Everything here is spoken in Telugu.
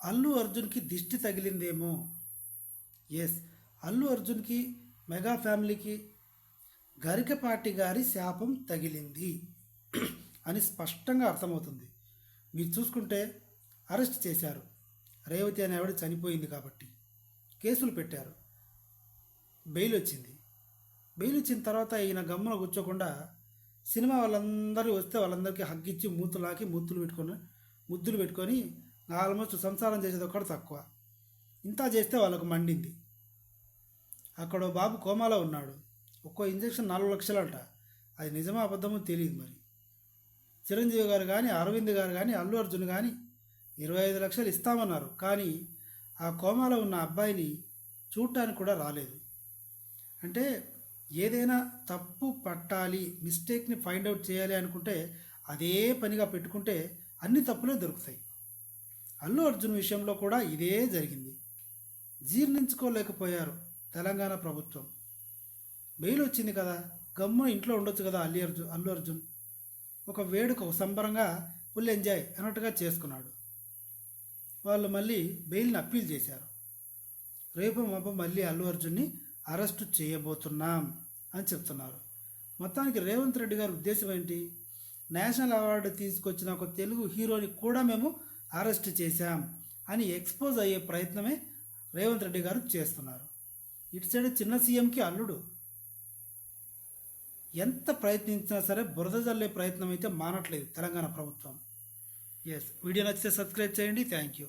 అల్లు అర్జున్కి దిష్టి తగిలిందేమో? ఎస్ అల్లు అర్జున్కి మెగా ఫ్యామిలీకి గరికపాటి గారి శాపం తగిలింది అని స్పష్టంగా అర్థమవుతుంది. మీరు చూసుకుంటే అరెస్ట్ చేశారు. రేవతి అనే ఆవిడ చనిపోయింది కాబట్టి కేసులు పెట్టారు. బెయిల్ వచ్చింది. బెయిల్ వచ్చిన తర్వాత ఈయన గమ్మున కూర్చోకుండా సినిమా వాళ్ళందరూ వస్తే వాళ్ళందరికీ హగ్గిచ్చి మూతులాకి మూతులు పెట్టుకొని ముద్దులు పెట్టుకొని ఆల్మోస్ట్ సంసారం చేసేది ఒక్కడు తక్కువ. ఇంత చేస్తే వాళ్ళకు మండింది. అక్కడ బాబు కోమాలో ఉన్నాడు. ఒక్కో ఇంజక్షన్ నాలుగు లక్షలంట. అది నిజమా అబద్ధమో తెలియదు మరి. చిరంజీవి గారు కానీ అరవింద్ గారు కానీ అల్లు అర్జున్ కానీ ఇరవై ఐదు లక్షలు ఇస్తామన్నారు. కానీ ఆ కోమాలో ఉన్న అబ్బాయిని చూడటానికి కూడా రాలేదు. అంటే ఏదైనా తప్పు పట్టాలి మిస్టేక్ని ఫైండ్ అవుట్ చేయాలి అనుకుంటే అదే పనిగా పెట్టుకుంటే అన్ని తప్పులే దొరుకుతాయి. అల్లు అర్జున్ విషయంలో కూడా ఇదే జరిగింది. జీర్ణించుకోలేకపోయారు తెలంగాణ ప్రభుత్వం. బెయిల్ వచ్చింది కదా గమ్మున ఇంట్లో ఉండొచ్చు కదా అల్లు అర్జున్ అల్లు అర్జున్. ఒక వేడుక ఒక సంబరంగా ఫుల్ ఎంజాయ్ అన్నట్టుగా చేసుకున్నాడు. వాళ్ళు మళ్ళీ బెయిల్ని అప్పీల్ చేశారు. రేపు మాప మళ్ళీ అల్లు అర్జున్ని అరెస్టు చేయబోతున్నాం అని చెప్తున్నారు. మొత్తానికి రేవంత్ రెడ్డి గారి ఉద్దేశం ఏంటి? నేషనల్ అవార్డు తీసుకొచ్చిన ఒక తెలుగు హీరోని కూడా మేము అరెస్ట్ చేశాం అని ఎక్స్పోజ్ అయ్యే ప్రయత్నమే రేవంత్ రెడ్డి గారు చేస్తున్నారు. ఇటు సైడ్ చిన్న సీఎంకి అల్లుడు. ఎంత ప్రయత్నించినా సరే బురద జల్లే ప్రయత్నం అయితే మానట్లేదు తెలంగాణ ప్రభుత్వం. ఎస్ వీడియో నచ్చితే సబ్స్క్రైబ్ చేయండి. Thank you